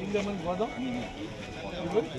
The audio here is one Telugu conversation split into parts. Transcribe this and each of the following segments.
ఇంతమంది పోదాం ఇవ్వండి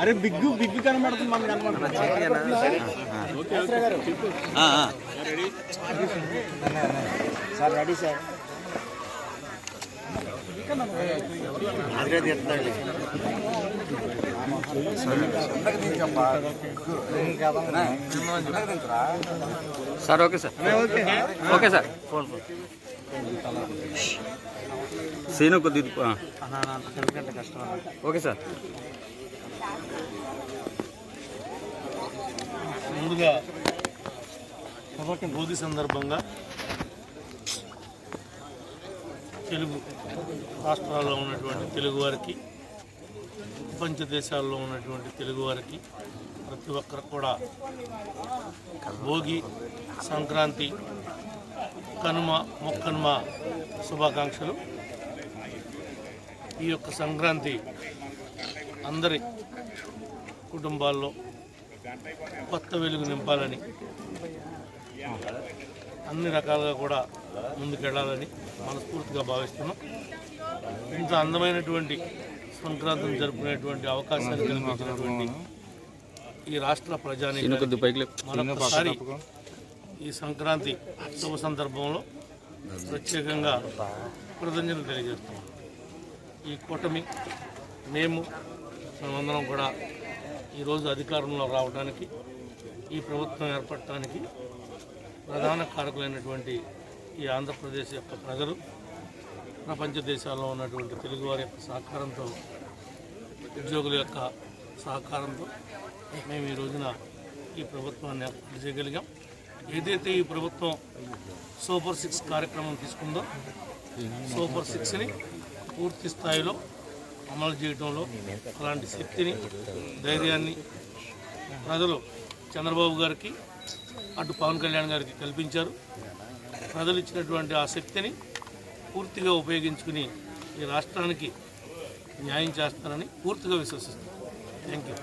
అరే బిగ్గు బిగ్గు కనబడుతుంది మనకు కనబడుతుంది. Sir ready sir. Sir okay sir okay sir phone phone scene కొద్ది కష్టం ఓకే సార్ ముందుగా భోగి సందర్భంగా తెలుగు రాష్ట్రాల్లో ఉన్నటువంటి తెలుగు వారికి ప్రపంచ దేశాల్లో ఉన్నటువంటి తెలుగు వారికి ప్రతి ఒక్కరు కూడా భోగి సంక్రాంతి కనుమ మొక్కనుమ శుభాకాంక్షలు. ఈ యొక్క సంక్రాంతి అందరి కుటుంబాల్లో కొత్త వెలుగు నింపాలని అన్ని రకాలుగా కూడా ముందుకెళ్ళాలని మనస్ఫూర్తిగా భావిస్తున్నాం. ఇంత అందమైనటువంటి సంక్రాంతిని జరుపుకునేటువంటి అవకాశాన్ని కల్పించినటువంటి ఈ రాష్ట్ర సీను ప్రజాని కొద్ది పైకి లేపు. మరొకసారి ఈ సంక్రాంతి శుభ సందర్భంలో ప్రత్యేకంగా కృతజ్ఞతలు తెలియజేస్తున్నాం. ఈ కూటమి మేము మేమందరం కూడా ఈరోజు అధికారంలో రావడానికి ఈ ప్రభుత్వం ఏర్పడటానికి ప్రధాన కారకులైనటువంటి ఈ ఆంధ్రప్రదేశ్ యొక్క ప్రజలు ప్రపంచ దేశాల్లో ఉన్నటువంటి తెలుగువారి యొక్క సహకారంతో ఉద్యోగుల యొక్క సహకారంతో మేము ఈ రోజున ఈ ప్రభుత్వాన్ని ఏర్పాటు చేయగలిగాం. ఏదైతే ఈ ప్రభుత్వం సూపర్ సిక్స్ కార్యక్రమం తీసుకుందో సూపర్ సిక్స్ని పూర్తి స్థాయిలో అమలు చేయడంలో అలాంటి శక్తిని ధైర్యాన్ని ప్రజలు చంద్రబాబు గారికి అటు పవన్ కళ్యాణ్ గారికి కల్పించారు. ప్రజలు ఇచ్చినటువంటి ఆ శక్తిని పూర్తిగా ఉపయోగించుకుని ఈ రాష్ట్రానికి న్యాయం చేస్తారని పూర్తిగా విశ్వసిస్తాను థ్యాంక్ యూ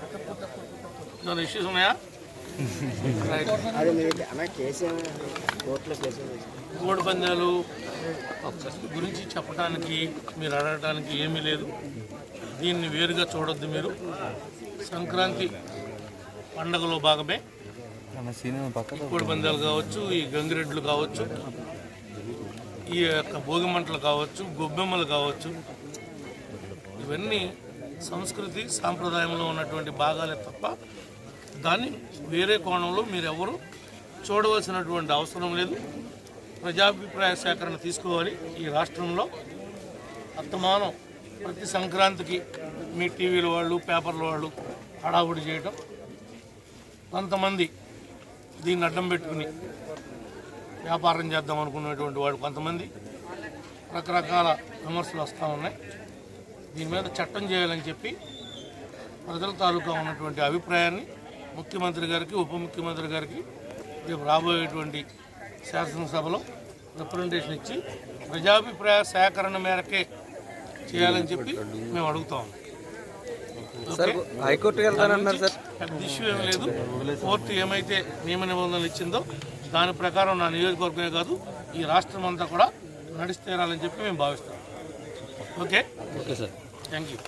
దాని ఇష్యూస్ ఉన్నాయా? కోడి పందాలు గురించి చెప్పడానికి మీరు అడగడానికి ఏమీ లేదు. దీన్ని వేరుగా చూడొద్దు మీరు. సంక్రాంతి పండగలో భాగమే. ఈ కోడి పందాలు కావచ్చు ఈ గంగిరెడ్లు కావచ్చు ఈ యొక్క భోగి మంటలు కావచ్చు గొబ్బెమ్మలు కావచ్చు ఇవన్నీ సంస్కృతి సాంప్రదాయంలో ఉన్నటువంటి భాగాలే తప్ప దాన్ని వేరే కోణంలో మీరెవరు చూడవలసినటువంటి అవసరం లేదు. ప్రజాభిప్రాయ సేకరణ తీసుకోవాలి. ఈ రాష్ట్రంలో అత్తమానం ప్రతి సంక్రాంతికి మీ టీవీల వాళ్ళు పేపర్ల వాళ్ళు హడావుడి చేయటం కొంతమంది దీన్ని అడ్డం పెట్టుకుని వ్యాపారం చేద్దాం అనుకునేటువంటి వాడు కొంతమంది. రకరకాల విమర్శలు వస్తూ ఉన్నాయి. దీని మీద చట్టం చేయాలని చెప్పి ప్రజల తాలూకా ఉన్నటువంటి అభిప్రాయాన్ని ముఖ్యమంత్రి గారికి ఉప ముఖ్యమంత్రి గారికి రేపు రాబోయేటువంటి శాసనసభలో రిప్రజెంటేషన్ ఇచ్చి ప్రజాభిప్రాయ సేకరణ మేరకే చేయాలని చెప్పి మేము అడుగుతాము ఓకే? హైకోర్టుకి వెళ్తానన్నారు సార్. పెద్ద ఇష్యూ ఏమీ లేదు. కోర్టు ఏమైతే నియమ నిబంధనలు ఇచ్చిందో దాని ప్రకారం నా నియోజకవర్గమే కాదు ఈ రాష్ట్రం అంతా కూడా నడిచి తీరాలని చెప్పి మేము భావిస్తాం okay? Okay sir. Thank you